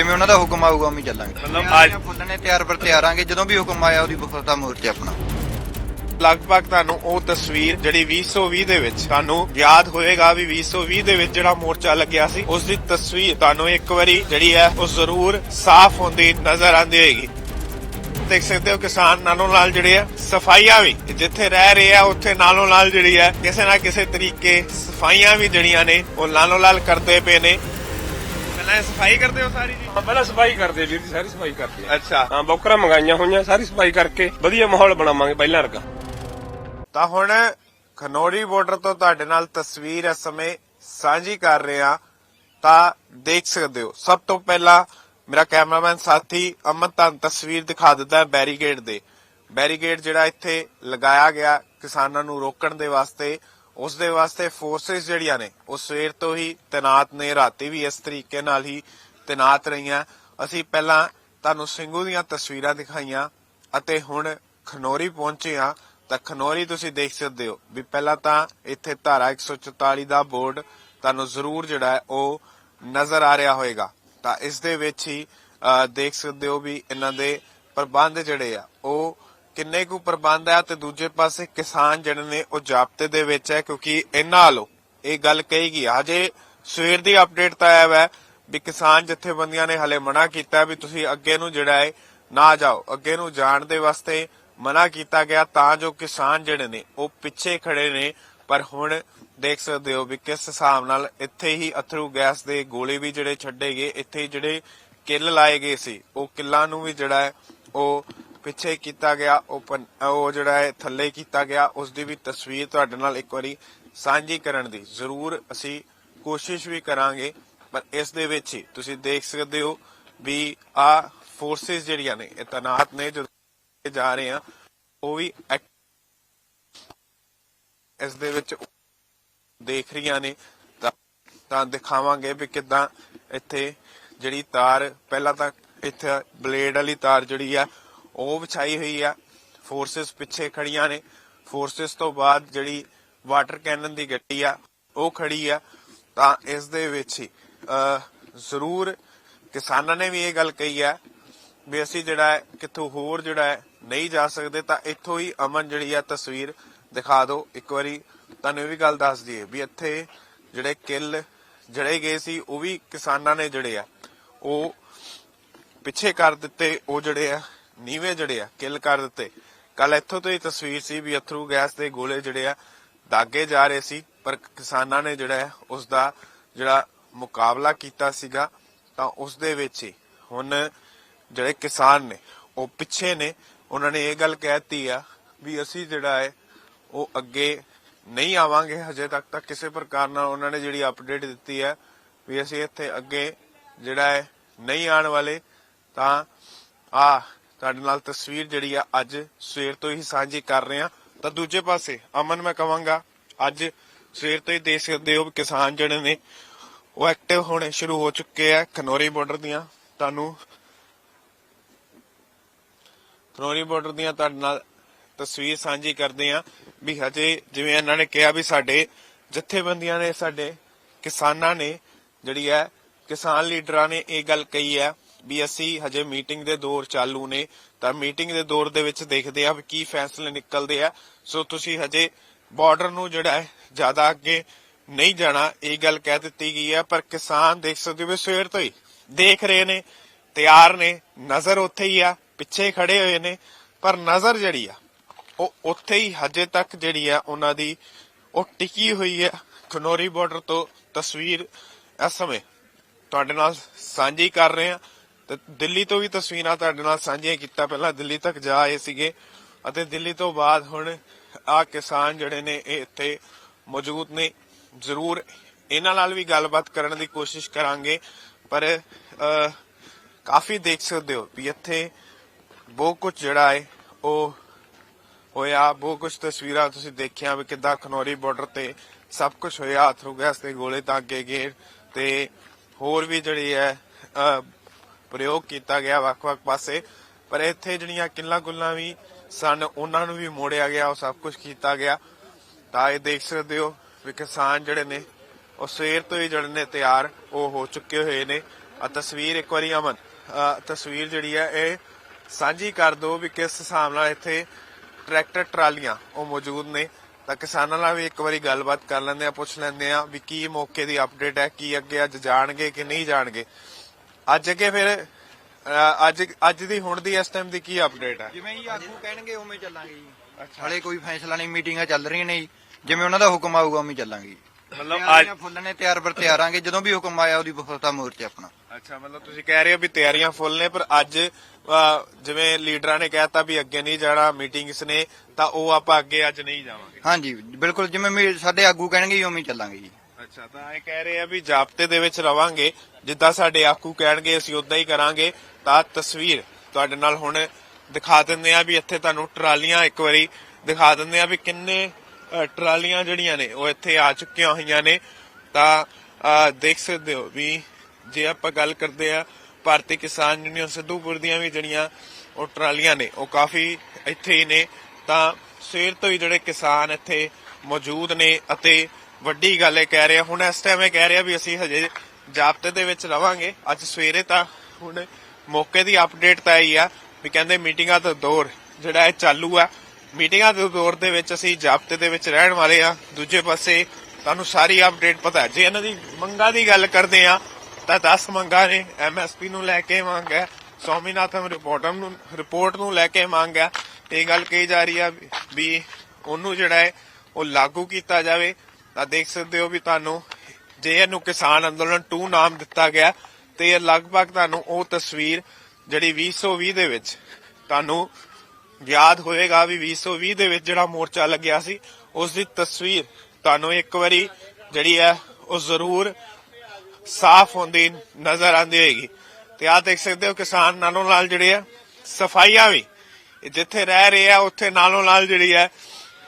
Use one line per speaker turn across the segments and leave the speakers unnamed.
ਜਿਵੇਂ ਉਹਨਾਂ ਦਾ ਹੁਕਮ ਆਊਗਾ ਉਵੇਂ ਹੀ ਚੱਲਾਂਗੇ।
ਮਤਲਬ ਅੱਜ-
ਆ, ਫੁੱਲ ਨੇ ਤਿਆਰ ਪਰ ਤਿਆਰਾਂਗੇ ਜਦੋਂ ਵੀ ਹੁਕਮ ਆਇਆ ਉਹਦੀ ਬਖਤਾ ਮੋਰਚੇ ਆਪਣਾ।
ਲਗਭਗ ਤੁਹਾਨੂੰ ਉਹ ਤਸਵੀਰ ਜਿਹੜੀ 2020 ਦੇ ਵਿੱਚ ਤੁਹਾਨੂੰ ਯਾਦ ਹੋਏਗਾ ਵੀ 2020 ਦੇ ਵਿੱਚ ਜਿਹੜਾ ਮੋਰਚਾ ਲੱਗਿਆ ਸੀ ਉਸ ਦੀ ਤਸਵੀਰ ਤੁਹਾਨੂੰ ਇੱਕ ਵਾਰੀ ਜਿਹੜੀ ਹੈ ਉਹ ਜ਼ਰੂਰ ਸਾਫ਼ ਹੁੰਦੀ ਨਜ਼ਰ ਆਉਂਦੀ ਹੋਏਗੀ। ਦੇਖ ਸਕਦੇ ਹੋ ਕਿਸਾਨ ਨਾਲੋਂ ਨਾਲ ਜਿਹੜੇ ਆ ਸਫਾਈਆਂ ਵੀ ਜਿੱਥੇ ਰਹਿ ਰਹੇ ਆ ਉੱਥੇ ਨਾਲੋਂ ਨਾਲ ਜਿਹੜੀ ਹੈ ਕਿਸੇ ਨਾ ਕਿਸੇ ਤਰੀਕੇ ਸਫਾਈਆਂ ਵੀ ਜਿਹੜੀਆਂ ਨੇ ਉਹ ਨਾਲੋਂ ਨਾਲ ਕਰਦੇ ਪਏ ਨੇ। ਇਹ ਸਫ਼ਾਈ ਕਰਦੇ ਹੋ ਸਾਰੀ ਜੀ?
ਹਾਂ ਪਹਿਲਾਂ ਸਫ਼ਾਈ ਕਰਦੇ ਵੀਰ ਜੀ ਸਾਰੀ ਸਫ਼ਾਈ ਕਰਦੇ ਆ।
ਅੱਛਾ।
ਹਾਂ ਬੌਕਰਾਂ ਮੰਗਾਈਆਂ ਹੋਈਆਂ ਸਾਰੀ ਸਫ਼ਾਈ ਕਰਕੇ ਵਧੀਆ ਮਾਹੌਲ ਬਣਾਵਾਂਗੇ ਪਹਿਲਾਂ ਵਰਗਾ।
ਤਾਂ ਹੁਣ ਖਨੌਰੀ ਬਾਰਡਰ ਤੋਂ ਤੁਹਾਡੇ ਨਾਲ ਤਸਵੀਰ ਇਸ ਸਮੇਂ ਸਾਂਝੀ ਕਰ ਰਹੇ ਹਾਂ। ਤਾਂ ਦੇਖ ਸਕਦੇ ਹੋ ਸਭ ਤੋਂ ਪਹਿਲਾਂ ਮੇਰਾ ਕੈਮਰਾਮੈਨ ਸਾਥੀ ਅਮਨ ਤੁਹਾਨੂੰ ਤਸਵੀਰ ਦਿਖਾ ਦਿੰਦਾ ਹੈ ਬੈਰੀਕੇਡ ਦੇ। ਬੈਰੀਕੇਡ ਜਿਹੜਾ ਇੱਥੇ ਲਗਾਇਆ ਗਿਆ ਕਿਸਾਨਾਂ ਨੂੰ ਰੋਕਣ ਦੇ ਵਾਸਤੇ। ਉਸ ਦੇ ਵਾਸਤੇ ਫੋਰਸਸ ਜਿਹੜੀਆਂ ਨੇ, ਉਹ ਸਵੇਰ ਤੋਂ ਹੀ ਤੈਨਾਤ ਨੇ, ਰਾਤੀ ਵੀ ਇਸ ਤਰੀਕੇ ਨਾਲ ਹੀ ਤੈਨਾਤ ਰਹੀਆਂ। ਅਸੀਂ ਪਹਿਲਾਂ ਤੁਹਾਨੂੰ ਸਿੰਘੂ ਦੀਆਂ ਤਸਵੀਰਾਂ ਦਿਖਾਈਆਂ ਅਤੇ ਹੁਣ ਖਨੌਰੀ ਪਹੁੰਚੇ ਆ ਤਾਂ ਖਨੋਰੀ ਤੁਸੀਂ ਦੇਖ ਸਕਦੇ ਹੋ ਵੀ ਪਹਿਲਾਂ ਤਾਂ ਇੱਥੇ ਧਾਰਾ 144 ਦਾ ਬੋਰਡ ਤੁਹਾਨੂੰ ਜ਼ਰੂਰ ਜਿਹੜਾ ਹੈ, ਉਹ ਨਜ਼ਰ ਆ ਰਿਹਾ ਹੋਵੇਗਾ ਤਾਂ ਇਸ ਦੇ ਵਿੱਚ ਹੀ ਦੇਖ ਸਕਦੇ ਹੋ ਵੀ ਇਹਨਾਂ ਦੇ ਪ੍ਰਬੰਧ ਜਿਹੜੇ ਆ, ਉਹ ਕਿੰਨੇ ਕੁ ਪ੍ਰਬੰਧ ਆ ਤੇ ਦੂਜੇ ਪਾਸੇ ਕਿਸਾਨ ਜਿਹੜੇ ਨੇ ਉਹ ਜਾਬਤੇ ਦੇ ਵਿੱਚ ਹੈ, ਕਿਉਂਕਿ ਇਹਨਾਂ ਵੱਲੋਂ ਇਹ ਗੱਲ ਕਹੀ ਗਈ। ਹਜੇ ਸਵੇਰ ਦੀ ਅਪਡੇਟ ਤਾਂ ਆਇਆ ਹੈ ਵੀ ਕਿਸਾਨ ਜਥੇਬੰਦੀਆਂ ਨੇ ਹਲੇ ਮਨਾ ਕੀਤਾ ਵੀ ਤੁਸੀਂ ਅੱਗੇ ਨੂੰ ਜਿਹੜਾ ਹੈ ਨਾ ਜਾਓ, ਅੱਗੇ ਨੂੰ ਜਾਣ ਦੇ ਵਾਸਤੇ ਮਨਾ ਕੀਤਾ ਗਿਆ ਤਾਂ ਜੋ ਕਿਸਾਨ ਜਿਹੜੇ ਨੇ ਉਹ ਪਿੱਛੇ ਖੜੇ ਨੇ। ਪਰ ਹੁਣ ਦੇਖ ਸਕਦੇ ਹੋ ਵੀ ਕਿਸ ਹਿਸਾਬ ਨਾਲ ਇੱਥੇ ਹੀ ਅਥਰੂ ਗੈਸ ਦੇ ਗੋਲੇ ਵੀ ਜਿਹੜੇ ਛੱਡੇ ਗਏ, ਇੱਥੇ ਹੀ ਜਿਹੜੇ ਕਿੱਲ ਲਾਏ ਗਏ ਸੀ, ਉਹ ਕਿੱਲਾਂ ਨੂੰ ਵੀ ਜਿਹੜਾ ਹੈ ਉਹ ਪਿੱਛੇ ਕੀਤਾ ਗਿਆ, ਓਪਨ ਪਨ- ਉਹ ਜਿਹੜਾ ਹੈ, ਥੱਲੇ ਕੀਤਾ ਗਿਆ ਉਸ ਦੀ ਵੀ ਤਸਵੀਰ ਤੁਹਾਡੇ ਨਾਲ ਇੱਕ ਵਾਰੀ ਸਾਂਝੀ ਕਰਨ ਦੀ ਜ਼ਰੂਰ ਅਸੀਂ ਕੋਸ਼ਿਸ਼ ਵੀ ਕਰਾਂਗੇ, ਪਰ ਇਸ ਦੇ ਵਿੱਚ ਹੀ ਤੁਸੀਂ ਦੇਖ ਸਕਦੇ ਹੋ ਵੀ ਆ ਫੋਰਸਸ ਜਿਹੜੀਆਂ ਨੇ, ਇਹ ਤੈਨਾਤ ਨੇ ਜੋ ਜਾ ਰਹੇ ਆ, ਉਹ ਵੀ ਐਕ- ਇਸ ਦੇ ਵਿੱਚ ਦੇਖ ਰਹੀਆਂ ਨੇ, ਤਾਂ ਤਾਂ ਦਿਖਾਵਾਂਗੇ ਵੀ ਕਿਦਾਂ ਇੱਥੇ ਜਿਹੜੀ ਤਾਰ, ਪਹਿਲਾਂ ਤਾਂ ਇੱਥੇ ਬਲੇਡ ਵਾਲੀ ਤਾਰ ਜਿਹੜੀ ਆ ਉਹ ਵਿਛਾਈ ਹੋਈ ਆ। ਫੋਰਸਸ ਪਿੱਛੇ ਖੜੀਆਂ ਨੇ। ਫੋਰਸਸ ਤੋਂ ਬਾਅਦ ਜਿਹੜੀ ਵਾਟਰ ਕੈਨਨ ਦੀ ਗੱਡੀ ਆ, ਉਹ ਖੜੀ ਆ। ਤਾਂ ਇਸ ਦੇ ਵਿੱਚ ਹੀ ਜ਼ਰੂਰ ਕਿਸਾਨਾਂ ਨੇ ਵੀ ਇਹ ਗੱਲ ਕਹੀ ਆ ਵੀ ਅਸੀਂ ਜਿਹੜਾ ਕਿੱਥੋਂ ਹੋਰ ਜਿਹੜਾ ਨਹੀਂ ਜਾ ਸਕਦੇ। ਤਾਂ ਇੱਥੋਂ ਹੀ ਅਮਨ ਜਿਹੜੀ ਆ, ਤਸਵੀਰ ਦਿਖਾ ਦਿਓ ਇੱਕ ਵਾਰੀ। ਤੁਹਾਨੂੰ ਇਹ ਵੀ ਗੱਲ ਦੱਸ ਦਈਏ ਵੀ ਇੱਥੇ ਜਿਹੜੇ ਕਿੱਲ ਜੜੇ ਗਏ ਸੀ, ਉਹ ਵੀ ਕਿਸਾਨਾਂ ਨੇ ਜਿਹੜੇ ਆ, ਉਹ ਪਿੱਛੇ ਕਰ ਦਿੱਤੇ, ਉਹ ਜਿਹੜੇ ਆ ਨੀਵੇਂ ਜਿਹੜੇ ਆ, ਕਿੱਲ ਕਰ ਦਿੱਤੇ। ਕੱਲ ਇੱਥੋਂ ਤੋਂ ਹੀ ਤਸਵੀਰ ਸੀ ਵੀ ਅਥਰੂ ਗੈਸ ਦੇ ਗੋਲੇ ਜਿਹੜੇ ਆ, ਦਾਗੇ ਜਾ ਰਹੇ ਸੀ, ਪਰ ਕਿਸਾਨਾਂ ਨੇ ਜਿਹੜਾ ਉਸ ਦਾ ਜਿਹੜਾ ਮੁਕਾਬਲਾ ਕੀਤਾ ਸੀਗਾ, ਤਾਂ ਉਸ ਦੇ ਵਿੱਚ ਹੀ ਹੁਣ ਜਿਹੜੇ ਕਿਸਾਨ ਨੇ, ਉਹ ਪਿੱਛੇ ਨੇ। ਉਹਨਾਂ ਨੇ ਇਹ ਗੱਲ ਕਹਿਤੀ ਆ ਵੀ ਅਸੀਂ ਜਿਹੜਾ ਹੈ, ਉਹ ਅੱਗੇ ਨਹੀਂ ਆਵਾਂਗੇ ਹਜੇ ਤੱਕ ਤਾਂ ਕਿਸੇ ਪ੍ਰਕਾਰ ਨਾਲ ਉਹਨਾਂ ਨੇ ਜਿਹੜੀ ਅਪਡੇਟ ਦਿੱਤੀ ਹੈ ਵੀ ਅਸੀਂ ਇੱਥੇ ਅੱਗੇ ਜਿਹੜਾ ਹੈ, ਨਹੀਂ ਆਉਣ ਵਾਲੇ, ਤਾਂ ਆ ਤੁਹਾਡੇ ਨਾਲ ਤਸਵੀਰ ਜਿਹੜੀ ਆ ਅੱਜ ਸਵੇਰ ਤੋਂ ਹੀ ਸਾਂਝੀ ਕਰ ਰਹੇ ਆ। ਤਾਂ ਦੂਜੇ ਪਾਸੇ, ਅਮਨ ਮੈਂ ਕਵਾਂਗਾ, ਅੱਜ ਸਵੇਰ ਤੋਂ ਹੀ ਦੇਖ ਸਕਦੇ ਹੋ ਕਿਸਾਨ ਜਿਹੜੇ ਨੇ, ਉਹ ਐਕਟਿਵ ਹੋਣੇ ਸ਼ੁਰੂ ਹੋ ਚੁੱਕੇ ਆ ਖਨੌਰੀ ਬਾਰਡਰ ਦੀਆਂ। ਤੁਹਾਨੂੰ ਖਨੋਰੀ ਬਾਰਡਰ ਦੀਆਂ ਤੁਹਾਡੇ ਨਾਲ ਤਸਵੀਰ ਸਾਂਝੀ ਕਰਦੇ ਆ ਵੀ ਹਜੇ ਜਿਵੇਂ ਇਹਨਾਂ ਨੇ ਕਿਹਾ ਵੀ ਸਾਡੇ ਜਥੇਬੰਦੀਆਂ ਨੇ, ਸਾਡੇ ਕਿਸਾਨਾਂ ਨੇ ਜਿਹੜੀ ਹੈ ਕਿਸਾਨ ਲੀਡਰਾਂ ਨੇ ਇਹ ਗੱਲ ਕਹੀ ਹੈ ਵੀ ਅਸੀਂ ਹਜੇ ਮੀਟਿੰਗ ਦੇ ਦੌਰ ਚਾਲੂ ਨੇ। ਤਾਂ ਮੀਟਿੰਗ ਦੇ ਦੌਰ ਦੇ ਵਿੱਚ ਦੇਖਦੇ ਆ ਕੀ ਫੈਸਲੇ ਨਿਕਲਦੇ ਆ। ਸੋ ਤੁਸੀਂ ਹਜੇ ਬਾਰਡਰ ਨੂੰ ਜਿਹੜਾ ਹੈ, ਜ਼ਿਆਦਾ ਅੱਗੇ ਨਹੀਂ ਜਾਣਾ। ਇਹ ਗੱਲ ਕਹਿ ਦਿੱਤੀ ਗਈ ਹੈ, ਪਰ ਕਿਸਾਨ ਦੇਖ ਸਕਦੇ ਹੋ ਸਵੇਰ ਤੋਂ ਹੀ ਦੇਖ ਰਹੇ ਨੇ, ਤਿਆਰ ਨੇ। ਨਜ਼ਰ ਉੱਥੇ ਹੀ ਆ, ਪਿੱਛੇ ਖੜੇ ਹੋਏ ਨੇ। ਪਰ ਨਜ਼ਰ ਜਿਹੜੀ ਆ, ਉਹ ਉੱਥੇ ਹੀ ਹਜੇ ਤੱਕ ਜਿਹੜੀ ਆ, ਉਹਨਾਂ ਦੀ ਉਹ ਟਿਕੀ ਹੋਈ ਹੈ। ਖਨੋਰੀ ਬਾਰਡਰ ਤੋਂ ਤਸਵੀਰ ਇਸ ਸਮੇਂ ਤੁਹਾਡੇ ਨਾਲ ਸਾਂਝੀ ਕਰ ਰਹੇ ਹਾਂ। ਤੇ ਦਿੱਲੀ ਤੋਂ ਵੀ ਤਸਵੀਰਾਂ ਤੁਹਾਡੇ ਨਾਲ ਸਾਂਝੀਆਂ ਕੀਤਾ। ਪਹਿਲਾਂ ਦਿੱਲੀ ਤੱਕ ਜਾ ਆਏ ਸੀਗੇ ਅਤੇ ਦਿੱਲੀ ਤੋਂ ਬਾਅਦ ਹੁਣ ਆ ਕਿਸਾਨ ਜਿਹੜੇ ਨੇ ਇਹ ਇੱਥੇ ਮੌਜੂਦ ਨੇ। ਜ਼ਰੂਰ ਇਹਨਾਂ ਨਾਲ ਵੀ ਗੱਲਬਾਤ ਕਰਨ ਦੀ ਕੋਸ਼ਿਸ਼ ਕਰਾਂਗੇ। ਪਰ ਕਾਫੀ ਦੇਖ ਸਕਦੇ ਹੋ ਵੀ ਇੱਥੇ ਬਹੁਤ ਕੁਝ ਜਿਹੜਾ ਹੈ, ਉਹ ਹੋਇਆ। ਬਹੁਤ ਕੁਝ ਤਸਵੀਰਾਂ ਤੁਸੀਂ ਦੇਖਿਆ ਵੀ ਕਿਦਾਂ ਖਨੌਰੀ ਬਾਰਡਰ ਤੇ ਸਭ ਕੁਝ ਹੋਇਆ। ਥਰੂ ਗੈਸ ਦੇ ਗੋਲੇ ਤਾਂ ਅੱਗੇ ਗਏ ਤੇ ਹੋਰ ਵੀ ਜਿਹੜੀ ਹੈ ਪ੍ਰਯੋਗ ਕੀਤਾ ਗਿਆ ਵੱਖ-ਵੱਖ ਪਾਸੇ। ਪਰ ਇੱਥੇ ਜਿਹੜੀਆਂ ਕਿੱਲਾਂ ਗੁੱਲਾਂ ਵੀ ਸਨ, ਉਹਨਾਂ ਨੂੰ ਵੀ ਮੋੜਿਆ ਗਿਆ, ਉਹ ਸਭ ਕੁਝ ਕੀਤਾ ਗਿਆ। ਤਾਂ ਇਹ ਦੇਖ ਸਕਦੇ ਹੋ ਵੀ ਕਿਸਾਨ ਜਿਹੜੇ ਨੇ, ਉਹ ਸਵੇਰ ਤੋਂ ਹੀ ਜਿਹੜੇ ਨੇ ਤਿਆਰ ਉਹ ਹੋ ਚੁੱਕੇ ਹੋਏ ਨੇ। ਆ ਤਸਵੀਰ ਇੱਕ ਵਾਰੀ ਅਮਨ ਤਸਵੀਰ ਜਿਹੜੀ ਹੈ ਇਹ ਸਾਂਝੀ ਕਰ ਦਿਓ ਵੀ ਕਿਸ ਹਿਸਾਬ ਨਾਲ ਇੱਥੇ ਟਰੈਕਟਰ, ਟਰਾਲੀਆਂ ਉਹ ਮੌਜੂਦ ਨੇ। ਤਾਂ ਕਿਸਾਨਾਂ ਨਾਲ ਵੀ ਇੱਕ ਵਾਰੀ ਗੱਲਬਾਤ ਕਰ ਲੈਂਦੇ ਆ ਪੁੱਛ ਲੈਂਦੇ ਆ ਵੀ ਕੀ ਮੌਕੇ ਦੀ ਅਪਡੇਟ ਹੈ, ਕੀ ਅੱਗੇ ਅੱਜ ਜਾਣਗੇ ਕਿ ਨਹੀਂ ਜਾਣਗੇ। ਅੱਜ ਅੱਗੇ ਫਿਰ ਅੱਜ ਅੱਜ ਦੀ ਹੁਣ ਦੀ ਇਸ ਟਾਈਮ ਦੀ ਕੀ ਅਪਡੇਟ ਹੈ
ਜਿਵੇਂ ਹੀ ਆਗੂ ਕਹਿਣਗੇ ਉਵੇਂ ਚੱਲਾਂਗੇ ਜੀ। ਹਲੇ ਕੋਈ ਫੈਸਲਾ ਨਹੀਂ ਮੀਟਿੰਗਾਂ ਚੱਲ ਰਹੀਆਂ ਨੇ ਜੀ। ਜਿਵੇਂ ਉਹਨਾਂ ਦਾ ਹੁਕਮ ਆਊਗਾ ਉਵੇਂ ਚੱਲਾਂਗੇ ਜੀ।
ਮਤਲਬ ਅੱਜ
ਤਿਆਰੀਆਂ ਫੁੱਲ ਨੇ ਤਿਆਰ ਪਰ ਤਿਆਰਾਂਗੇ ਜਦੋਂ ਵੀ ਹੁਕਮ ਆਇਆ ਉਹਦੀ ਬਖਤਾ ਮੋਰਚੇ ਆਪਣਾ।
ਅੱਛਾ ਮਤਲਬ ਤੁਸੀਂ ਕਹਿ ਰਹੇ ਹੋ ਵੀ ਤਿਆਰੀਆਂ ਫੁੱਲ ਨੇ ਪਰ ਅੱਜ ਜਿਵੇਂ ਲੀਡਰਾਂ ਨੇ ਕਹਿਤਾ ਵੀ ਅੱਗੇ ਨਹੀਂ ਜਾਣਾ ਮੀਟਿੰਗਸ ਨੇ ਤਾਂ ਉਹ ਆਪਾਂ ਅੱਗੇ ਅੱਜ ਨਹੀਂ ਜਾਵਾਂਗੇ।
ਹਾਂਜੀ ਬਿਲਕੁਲ ਜਿਵੇਂ ਮੀ- ਸਾਡੇ ਆਗੂ ਕਹਿਣਗੇ ਜੀ ਉਵੇਂ ਹੀ ਚੱਲਾਂਗੇ ਜੀ।
ਅੱਛਾ ਤਾਂ ਇਹ ਕਹਿ ਰਹੇ ਆ ਵੀ ਜਾਬਤੇ ਦੇ ਵਿੱਚ ਰਵਾਂਗੇ। ਜਿੱਦਾਂ ਸਾਡੇ ਆਕੂ ਕਹਿਣਗੇ, ਅਸੀਂ ਉਦਾਂ ਹੀ ਕਰਾਂਗੇ। ਤਾਂ ਤਸਵੀਰ ਤੁਹਾਡੇ ਨਾਲ ਹੁਣ ਦਿਖਾ ਦਿੰਦੇ ਆ ਵੀ ਇੱਥੇ ਤੁਹਾਨੂੰ ਟਰਾਲੀਆਂ ਇੱਕ ਵਾਰੀ ਦਿਖਾ ਦਿੰਦੇ ਆ ਵੀ ਕਿੰਨੇ ਟਰਾਲੀਆਂ ਜਿਹੜੀਆਂ ਨੇ, ਉਹ ਇੱਥੇ ਆ ਚੁੱਕੀਆਂ ਹੋਈਆਂ ਨੇ। ਤਾਂ ਦੇਖ ਸਕਦੇ ਹੋ ਵੀ ਜੇ ਆਪਾਂ ਗੱਲ ਕਰਦੇ ਆ ਭਾਰਤੀ ਕਿਸਾਨ ਯੂਨੀਅਨ ਸਿੱਧੂਪੁਰ ਦੀਆਂ ਵੀ ਜਿਹੜੀਆਂ ਉਹ ਟਰਾਲੀਆਂ ਨੇ, ਉਹ ਕਾਫੀ ਇੱਥੇ ਹੀ ਨੇ। ਤਾਂ ਸਵੇਰ ਤੋਂ ਹੀ ਜਿਹੜੇ ਕਿਸਾਨ ਇੱਥੇ ਮੌਜੂਦ ਨੇ ਅਤੇ ਵੱਡੀ ਗੱਲ ਇਹ ਕਹਿ ਰਿਹਾ, ਹੁਣ ਇਸ ਟਾਈਮ ਇਹ ਕਹਿ ਰਿਹਾ ਵੀ ਅਸੀਂ ਹਜੇ ਜਾਬਤੇ ਦੇ ਵਿੱਚ ਰਵਾਂਗੇ। ਅੱਜ ਸਵੇਰੇ ਤਾਂ ਹੁਣ ਮੌਕੇ ਦੀ ਅਪਡੇਟ ਤਾਂ ਆਈ ਆ ਵੀ ਕਹਿੰਦੇ ਮੀਟਿੰਗਾਂ ਦਾ ਦੌਰ, ਜਿਹੜਾ ਇਹ ਚਾਲੂ ਆ। ਮੀਟਿੰਗਾਂ ਦੇ ਦੌਰ ਦੇ ਵਿੱਚ ਅਸੀਂ ਜਾਬਤੇ ਦੇ ਵਿੱਚ ਰਹਿਣ ਵਾਲੇ ਆ। ਦੂਜੇ ਪਾਸੇ ਤੁਹਾਨੂੰ ਸਾਰੀ ਅਪਡੇਟ ਪਤਾ ਹੈ। ਜੇ ਇਹਨਾਂ ਦੀ ਮੰਗਾਂ ਦੀ ਗੱਲ ਕਰਦੇ ਆ, ਤਾਂ 10 ਮੰਗਾਂ ਨੇ। ਐਮਐਸਪੀ ਨੂੰ ਲੈ ਕੇ ਮੰਗ ਹੈ, ਸਵਾਮੀਨਾਥਨ ਰਿਪੋਰਟਰ ਨੂੰ ਰਿਪੋਰਟ ਨੂੰ ਲੈ ਕੇ ਮੰਗ ਹੈ। ਇਹ ਗੱਲ ਕਹੀ ਜਾ ਰਹੀ ਆ ਵੀ ਉਹਨੂੰ ਜਿਹੜਾ ਹੈ, ਉਹ ਲਾਗੂ ਕੀਤਾ ਜਾਵੇ। ਤਾਂ ਦੇਖ ਸਕਦੇ ਹੋ ਵੀ ਤੁਹਾਨੂੰ ਜੇ ਇਹਨੂੰ ਕਿਸਾਨ ਅੰਦੋਲਨ 2 ਨਾਮ ਦਿੱਤਾ ਗਿਆ, ਤੇ ਇਹ ਲਗਭਗ ਤੁਹਾਨੂੰ ਉਹ ਤਸਵੀਰ ਜਿਹੜੀ 2020 ਦੇ ਵਿੱਚ ਤੁਹਾਨੂੰ ਯਾਦ ਹੋਏਗਾ ਵੀ 2020 ਦੇ ਵਿੱਚ ਜਿਹੜਾ ਮੋਰਚਾ ਲੱਗਿਆ ਸੀ, ਉਸ ਦੀ ਤਸਵੀਰ ਤੁਹਾਨੂੰ ਇੱਕ ਵਾਰੀ ਜਿਹੜੀ ਹੈ, ਉਹ ਜ਼ਰੂਰ ਸਾਫ਼ ਹੁੰਦੀ ਨਜ਼ਰ ਆਉਂਦੀ ਹੋਏਗੀ। ਤੇ ਆਹ ਦੇਖ ਸਕਦੇ ਹੋ ਕਿਸਾਨ ਨਾਲੋਂ ਨਾਲ ਜਿਹੜੇ ਆ, ਸਫਾਈਆਂ ਵੀ ਇਹ ਜਿੱਥੇ ਰਹਿ ਰਹੇ ਆ, ਉੱਥੇ ਨਾਲੋਂ ਨਾਲ ਜਿਹੜੀ ਹੈ,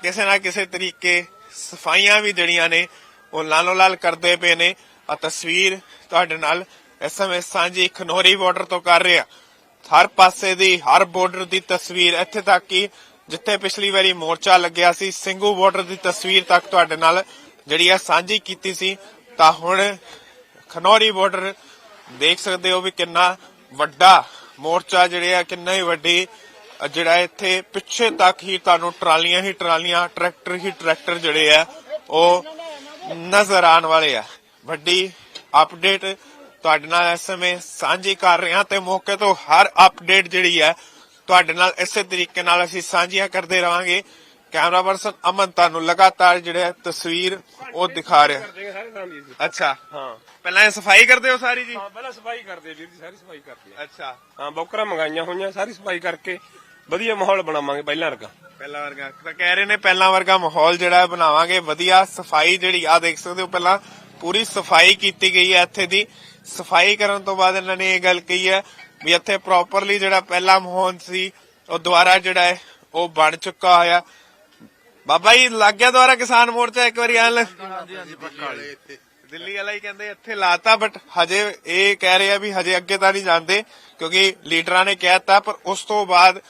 ਕਿਸੇ ਨਾ ਕਿਸੇ ਤਰੀਕੇ ਸਫਾਈਆਂ ਵੀ ਜਿਹੜੀਆਂ ਨੇ ਉਹ ਲਾਲੋ ਲਾਲ ਕਰਦੇ ਪਏ ਨੇ। ਆ ਤਸਵੀਰ ਤੁਹਾਡੇ ਨਾਲ ਇਸ ਸਮੇਂ ਸਾਂਝੀ ਖਨੋਰੀ ਬਾਰਡਰ ਤੋਂ ਕਰ ਰਿਹਾ। ਹਰ ਪਾਸੇ ਦੀ ਹਰ ਬਾਰਡਰ ਦੀ ਤਸਵੀਰ। ਇੱਥੇ ਤੱਕ ਕਿ ਜਿੱਥੇ ਪਿਛਲੀ ਵਾਰੀ ਮੋਰਚਾ ਲੱਗਿਆ ਸੀ ਸਿੰਘੂ ਬਾਰਡਰ ਦੀ ਤਸਵੀਰ ਤੱਕ ਤੁਹਾਡੇ ਨਾਲ ਜਿਹੜੀ ਆ ਸਾਂਝੀ ਕੀਤੀ ਸੀ। ਤਾਂ ਹੁਣ ਖਨੌਰੀ ਬਾਰਡਰ ਦੇਖ ਸਕਦੇ ਹੋ ਵੀ ਕਿੰਨਾ ਵੱਡਾ ਮੋਰਚਾ ਜਿਹੜੇ ਆ ਕਿੰਨਾ ਹੀ ਵੱਡੀ ਅ, ਜਿਹੜਾ ਇੱਥੇ ਪਿੱਛੇ ਤੱਕ ਹੀ ਤੁਹਾਨੂੰ ਟਰਾਲੀਆਂ ਹੀ ਟਰਾਲੀਆਂ ਟਰੈਕਟਰ ਹੀ ਟਰੈਕਟਰ ਜਿਹੜੇ ਆ ਉਹ ਨਜ਼ਰ ਆਉਣ ਵਾਲੇ ਆ। ਵੱਡੀ ਅਪਡੇਟ ਤੁਹਾਡੇ ਨਾਲ ਇਸ ਸਮੇਂ ਸਾਂਝੀ ਕਰ ਰਹੇ ਹਾਂ ਤੇ ਮੌਕੇ ਤੋਂ ਹਰ ਅਪਡੇਟ ਜਿਹੜੀ ਹੈ ਤੁਹਾਡੇ ਨਾਲ ਇਸੇ ਤਰੀਕੇ ਨਾਲ ਅਸੀਂ ਸਾਂਝੀਆਂ ਕਰਦੇ ਰਵਾਂਗੇ। ਕੈਮਰਾ ਪਰਸਨ ਅਮਨ ਤੁਹਾਨੂੰ ਲਗਾਤਾਰ ਜਿਹੜੇ ਤਸਵੀਰ ਉਹ ਦਿਖਾ ਰਿਹਾ।
ਕਰਦੇ ਸਾਰੇ ਕੰਮ ਜੀ
ਅੱਛਾ।
ਹਾਂ
ਪਹਿਲਾਂ ਇਹ ਸਫ਼ਾਈ ਕਰਦੇ ਹੋ ਸਾਰੀ ਜੀ?
ਹਾਂ ਪਹਿਲਾਂ ਸਫ਼ਾਈ ਕਰਦੇ ਵੀਰ ਜੀ ਸਾਰੀ ਸਫ਼ਾਈ ਕਰਦੇ ਆ।
ਅੱਛਾ।
ਹਾਂ ਬੌਕਰਾਂ ਮੰਗਾਈਆਂ ਹੋਈਆਂ ਸਾਰੀ ਸਫ਼ਾਈ ਕਰਕੇ ਵਧੀਆ ਮਾਹੌਲ ਬਣਾਵਾਂਗੇ ਪਹਿਲਾਂ ਵਰਗਾ।
ਪਹਿਲਾਂ ਵਰਗਾ। ਤਾਂ ਕਹਿ ਰਹੇ ਨੇ ਪਹਿਲਾਂ ਵਰਗਾ ਮਾਹੌਲ ਜਿਹੜਾ ਹੈ ਬਣਾਵਾਂਗੇ। ਵਧੀਆ ਸਫ਼ਾਈ ਜਿਹੜੀ ਆ ਦੇਖ ਸਕਦੇ ਹੋ ਪਹਿਲਾਂ ਪੂਰੀ ਸਫ਼ਾਈ ਕੀਤੀ ਗਈ ਹੈ ਇੱਥੇ ਦੀ। ਸਫ਼ਾਈ ਕਰਨ ਤੋਂ ਬਾਅਦ ਇਹਨਾਂ ਨੇ ਇਹ ਗੱਲ ਕਹੀ ਹੈ ਵੀ ਇੱਥੇ ਪ੍ਰੋਪਰਲੀ ਜਿਹੜਾ ਪਹਿਲਾ ਮਾਹੌਲ ਸੀ, ਉਹ ਦੁਬਾਰਾ ਜਿਹੜਾ ਹੈ, ਉਹ ਬਣ ਚੁੱਕਾ ਹੋਇਆ। ਬਾਬਾ ਜੀ, ਲੱਗ ਗਿਆ ਦੁਬਾਰਾ ਕਿਸਾਨ ਮੋਰਚਾ ਇੱਕ ਵਾਰੀ ਆਣ ਦਿੱਲੀ ਵਾਲਾ ਹੀ ਕਹਿੰਦੇ ਇੱਥੇ ਲਾਤਾ ਬਟ ਹਜੇ ਇਹ ਕਹਿ ਰਹੇ ਆ ਵੀ ਹਜੇ ਅੱਗੇ ਤਾਂ ਨਹੀਂ ਜਾਂਦੇ, ਕਿਉਂਕਿ ਲੀਡਰਾਂ ਨੇ ਕਹਿਤਾ ਪਰ ਉਸ ਤੋਂ ਬਾਅਦ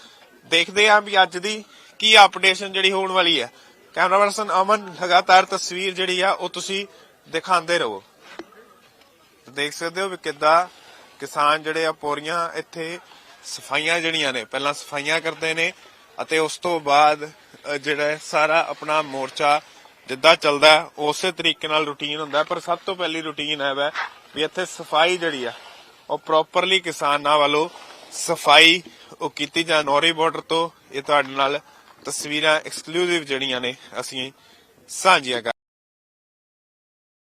ਦੇਖਦੇ ਆ ਵੀ ਅੱਜ ਦੀ ਕੀ ਅਪਡੇਸ਼ਨ ਜਿਹੜੀ ਹੋਣ ਵਾਲੀ ਹੈ? ਕੈਮਰਾ ਪਰਸਨ ਅਮਨ ਲਗਾਤਾਰ ਤਸਵੀਰ ਜਿਹੜੀ ਆ ਉਹ ਤੁਸੀਂ ਦਿਖਾਉਂਦੇ ਰਹੋ। ਦੇਖ ਸਕਦੇ ਹੋ ਵੀ ਕਿੱਦਾਂ ਕਿਸਾਨ ਜਿਹੜੇ ਆ ਪੋਰੀਆਂ ਇੱਥੇ ਸਫਾਈਆਂ ਜਿਹੜੀਆਂ ਨੇ ਪਹਿਲਾਂ ਸਫਾਈਆਂ ਕਰਦੇ ਨੇ ਅਤੇ ਉਸ ਤੋਂ ਬਾਅਦ ਜਿਹੜਾ ਸਾਰਾ ਆਪਣਾ ਮੋਰਚਾ ਜਿੱਦਾਂ ਚੱਲਦਾ ਹੈ, ਉਸੇ ਤਰੀਕੇ ਨਾਲ ਰੁਟੀਨ ਹੁੰਦਾ ਪਰ ਸਭ ਤੋਂ ਪਹਿਲੀ ਰੁਟੀਨ ਹੈ ਵੈ ਵੀ ਇੱਥੇ ਸਫ਼ਾਈ ਜਿਹੜੀ ਆ ਉਹ ਪ੍ਰੋਪਰਲੀ ਕਿਸਾਨਾਂ ਵੱਲੋਂ ਸਫ਼ਾਈ ਉਹ ਕੀਤੀ ਜਾਂ ਨੌਰੀ ਬਾਰਡਰ ਤੋਂ ਇਹ ਤੁਹਾਡੇ ਨਾਲ ਤਸਵੀਰਾਂ ਐਕਸਕਲੂਸਿਵ ਜਿਹੜੀਆਂ ਨੇ ਅਸੀਂ ਸਾਂਝੀਆਂ ਕਰ